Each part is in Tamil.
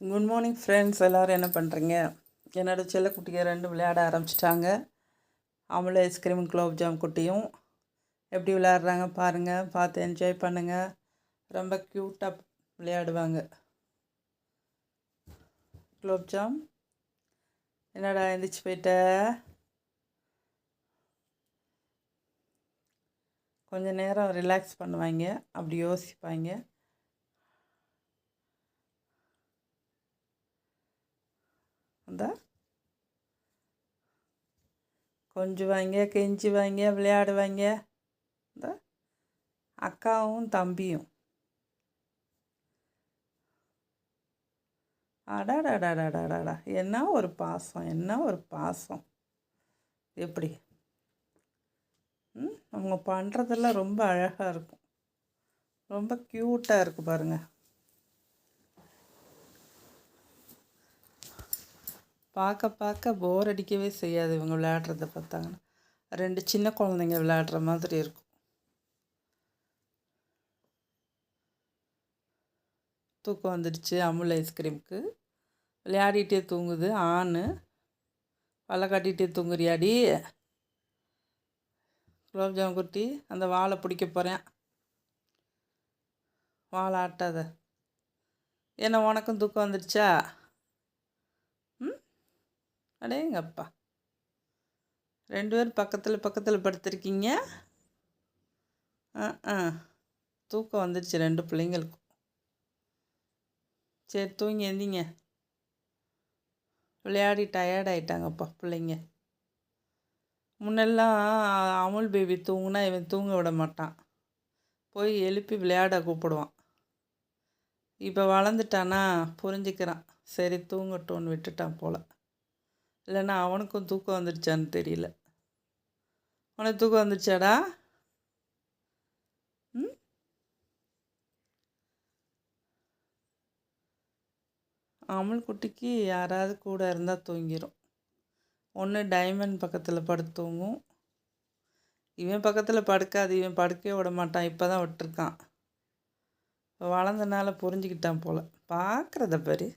குட் மார்னிங் ஃப்ரெண்ட்ஸ் எல்லோரும் என்ன பண்ணுறீங்க என்னோடய செல்ல குட்டியை ரெண்டு விளையாட ஆரம்பிச்சிட்டாங்க. அவங்கள ஐஸ்கிரீம் குலோப் ஜாம் குட்டியும் எப்படி விளையாடுறாங்க பாருங்கள் பார்த்து என்ஜாய் பண்ணுங்கள் ரொம்ப க்யூட்டாக விளையாடுவாங்க. குலோப் ஜாம் என்னடா எழுந்திரிச்சு போயிட்ட? கொஞ்சம் நேரம் ரிலாக்ஸ் பண்ணுவாங்க. அப்படி யோசிப்பாங்க. அந்த கொஞ்சுவாங்க கெஞ்சுவாங்க விளையாடுவாங்க. இந்த அக்காவும் தம்பியும். அடாடாடாடாடாடா என்ன ஒரு பாசம் என்ன ஒரு பாசம். எப்படி? ம் அவங்க பண்ணுறதெல்லாம் ரொம்ப அழகாக இருக்கும். ரொம்ப க்யூட்டாக இருக்குது பாருங்கள் பார்க்க பார்க்க போர் அடிக்கவே செய்யாது. இவங்க விளையாடுறத பார்த்தாங்கன்னா. ரெண்டு சின்ன குழந்தைங்க விளையாடுற மாதிரி இருக்கும். தூக்கம் வந்துடுச்சு. அமுல் ஐஸ்கிரீமுக்கு. விளையாடிட்டே தூங்குது. ஆண் வலை காட்டிகிட்டே தூங்குறியாடி? குலோப்ஜாம் குட்டி அந்த வாழை பிடிக்க போகிறேன் வாழை ஆட்டாத. என்ன உனக்கும் தூக்கம் வந்துடுச்சா? அடேங்கப்பா. ரெண்டு பேரும் பக்கத்தில் பக்கத்தில் படுத்திருக்கீங்க. ஆ ஆ தூக்கம் வந்துடுச்சு ரெண்டு பிள்ளைங்களுக்கும். சரி தூங்கி எந்திங்க. விளையாடி டயர்ட் ஆகிட்டாங்கப்பா பிள்ளைங்க. முன்னெல்லாம் அமுல் பேபி தூங்குனா இவன் தூங்க விட மாட்டான். போய் எழுப்பி விளையாட கூப்பிடுவான். இப்போ வளர்ந்துட்டானா புரிஞ்சுக்கிறான். சரி தூங்கட்டும்னு விட்டுட்டான் போல். இல்லைன்னா அவனுக்கும் தூக்கம் வந்துடுச்சான்னு தெரியல. உனக்கு தூக்கம் வந்துடுச்சாடா ம்? அமுல் குட்டிக்கு யாராவது கூட இருந்தால் தூங்கிடும் ஒன்று டைமண்ட் பக்கத்தில் படுத்து தூங்கும். இவன் பக்கத்தில் படுக்காது இவன் படுக்கவே விட மாட்டான். இப்போ தான் விட்டுருக்கான். இப்போ வளர்ந்தனால புரிஞ்சுக்கிட்டான் போல். பார்க்குறத பாரு.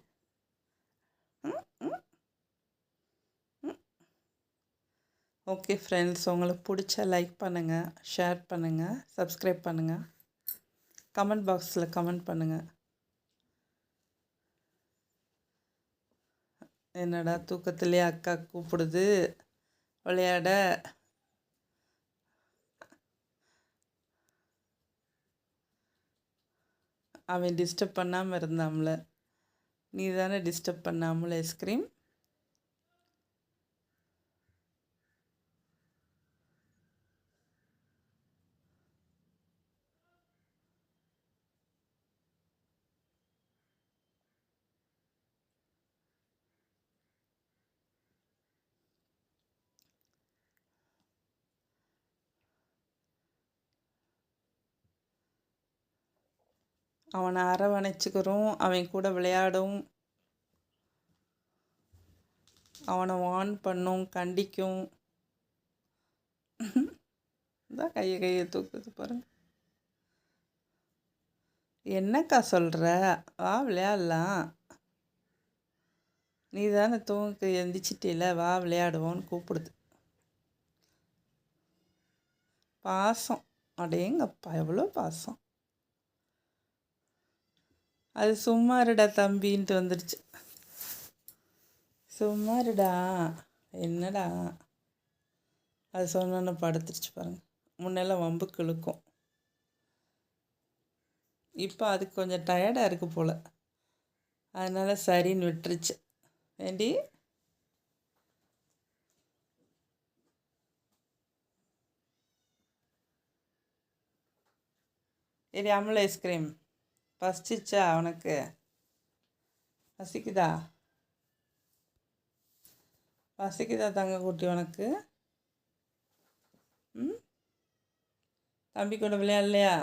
ஓகே ஃப்ரெண்ட்ஸ் உங்களுக்கு பிடிச்சா லைக் பண்ணுங்கள் ஷேர் பண்ணுங்கள் சப்ஸ்கிரைப் பண்ணுங்கள் கமெண்ட் பாக்ஸில் கமெண்ட் பண்ணுங்கள் என்னடா தூக்கத்துலேயே அக்கா கூப்பிடுது. விளையாட. அவன் டிஸ்டர்ப் பண்ணாமல் இருந்தாம்ல நீ தானே டிஸ்டர்ப் பண்ணாமல் ஐஸ்கிரீம் அவனை அரவணைச்சிக்கிறோம் அவன் கூட விளையாடும் அவனை வான் பண்ணும் கண்டிக்கும். இதான் கையை கையை தூக்குது பாருங்க. என்னக்கா சொல்கிற வா விளையாடலாம். நீ தானே தூங்க எந்திரிச்சிட்டில வா விளையாடுவோன்னு கூப்பிடுது. பாசம். அடேங்கப்பா எவ்வளோ பாசம். அது சும்மா இருடா தம்பின்ட்டு வந்துடுச்சு சும்மா இருடா என்னடா? அது சொன்னோன்னு படுத்துருச்சு பாருங்க. முன்னெல்லாம் வம்பு கிழக்கும். இப்போ அதுக்கு கொஞ்சம் டயர்டாக இருக்குது போல். அதனால் சரின்னு விட்டுருச்சு. ஏண்டி? இது அமுல் ஐஸ்கிரீம். பசிச்சிச்சா உனக்கு? பசிக்குதா? பசிக்குதா தங்க குட்டி உனக்கு? ம்? தம்பி கூட விளையாடலையா?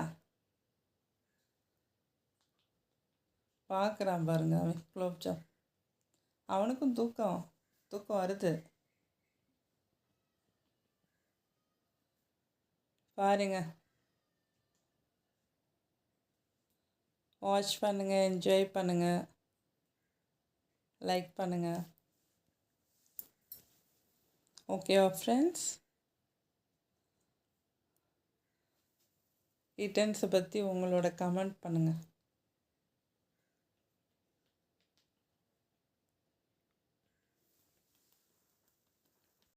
பார்க்குறான் பாருங்க அவன் குலோப்ஜாம் அவனுக்கும் தூக்கம் தூக்கம் வருது. பாருங்க. வாட்ச் பண்ணுங்கள் என்ஜாய் பண்ணுங்கள் லைக் பண்ணுங்கள் ஓகேவா ஃப்ரெண்ட்ஸ் ரிட்டர்ன்ஸை பற்றி உங்களோட கமெண்ட் பண்ணுங்கள்